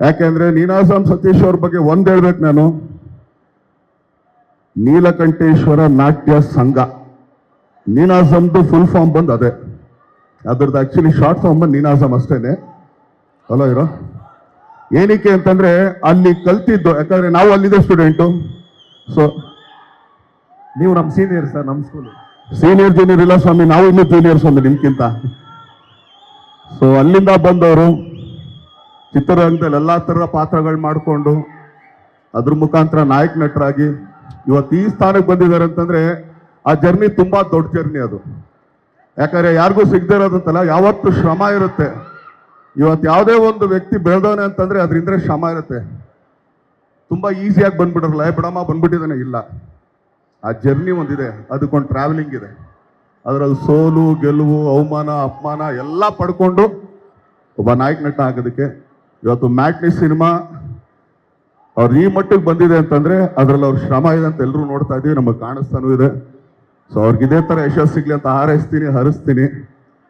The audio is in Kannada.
ಯಾಕೆಂದ್ರೆ ನೀನಾಸಂ ಸತೀಶ್ ಅವ್ರ ಬಗ್ಗೆ ಒಂದು ಹೇಳ್ಬೇಕು ನಾನು. ನೀಲಕಂಠೇಶ್ವರ ನಾಟ್ಯ ಸಂಘ. ನೀನಾಸಂದು ಫುಲ್ ಫಾರ್ಮ್ ಬಂದು ಅದೇ. ಅದ್ರದ್ದು ಆಕ್ಚುಲಿ ಶಾರ್ಟ್ ಫಾರ್ಮ್ ಬಂದು ನೀನಾಸಂ ಅಷ್ಟೇನೆ. ಹಲೋ ಇರೋ ಏನಕ್ಕೆ ಅಂತಂದ್ರೆ ಅಲ್ಲಿ ಕಲ್ತಿದ್ದು ಯಾಕಂದ್ರೆ ನಾವು ಅಲ್ಲಿದೆ ಸ್ಟೂಡೆಂಟು ಸೊ ನೀವು ನಮ್ಮ ಸೀನಿಯರ್ ಸರ್ ನಮ್ಮ ಸ್ಕೂಲ್ ಸೀನಿಯರ್ ಜೂನಿಯರ್ ಇಲ್ಲ ಸ್ವಾಮಿ ನಾವು ಇನ್ನೂ ಜೂನಿಯರ್ ಸ್ವಾಮಿ ನಿಮ್ಗಿಂತ. ಸೊ ಅಲ್ಲಿಂದ ಬಂದವರು ಚಿತ್ರರಂಗದಲ್ಲಿ ಎಲ್ಲಾ ಥರದ ಪಾತ್ರಗಳು ಮಾಡಿಕೊಂಡು ಅದ್ರ ಮುಖಾಂತರ ನಾಯಕ ನಟರಾಗಿ ಇವತ್ತು ಈ ಸ್ಥಾನಕ್ಕೆ ಬಂದಿದ್ದಾರೆ ಅಂತಂದ್ರೆ ಆ ಜರ್ನಿ ತುಂಬಾ ದೊಡ್ಡ ಜರ್ನಿ ಅದು. ಯಾಕಂದ್ರೆ ಯಾರಿಗೂ ಸಿಗದೇ ಇರೋದಂತಲ್ಲ, ಯಾವತ್ತು ಶ್ರಮ ಇರುತ್ತೆ. ಇವತ್ತು ಯಾವುದೇ ಒಂದು ವ್ಯಕ್ತಿ ಬೆಳೆದವನೆ ಅಂತಂದ್ರೆ ಅದರಿಂದ ಶ್ರಮ ಇರುತ್ತೆ. ತುಂಬಾ ಈಸಿಯಾಗಿ ಬಂದ್ಬಿಡಲ್ಲ ಬಿಡಮ್ಮ ಬಂದ್ಬಿಟ್ಟಿದ್ದಾನೆ, ಇಲ್ಲ. ಆ ಜರ್ನಿ ಒಂದಿದೆ ಅದಕ್ಕೊಂದು ಟ್ರಾವೆಲಿಂಗ್ ಇದೆ. ಅದರಲ್ಲಿ ಸೋಲು, ಗೆಲುವು, ಅವಮಾನ, ಅಪಮಾನ ಎಲ್ಲ ಪಡ್ಕೊಂಡು ಒಬ್ಬ ನಾಯಕ ನಟ ಆಗೋದಕ್ಕೆ ಇವತ್ತು ಮ್ಯಾಟ್ನಿ ಸಿನಿಮಾ ಅವ್ರು ಈ ಮಟ್ಟಿಗೆ ಬಂದಿದೆ ಅಂತಂದ್ರೆ ಅದ್ರಲ್ಲಿ ಅವ್ರ ಶ್ರಮ ಇದೆ ಅಂತ ಎಲ್ಲರೂ ನೋಡ್ತಾ ಇದ್ದೀವಿ ನಮಗೆ ಕಾಣಿಸ್ತಾನೂ ಇದೆ. ಸೊ ಅವ್ರಿಗೆ ಇದೇ ಥರ ಯಶಸ್ಸು ಸಿಗ್ಲಿ ಅಂತ ಹಾರೈಸ್ತೀನಿ, ಹರಿಸ್ತೀನಿ.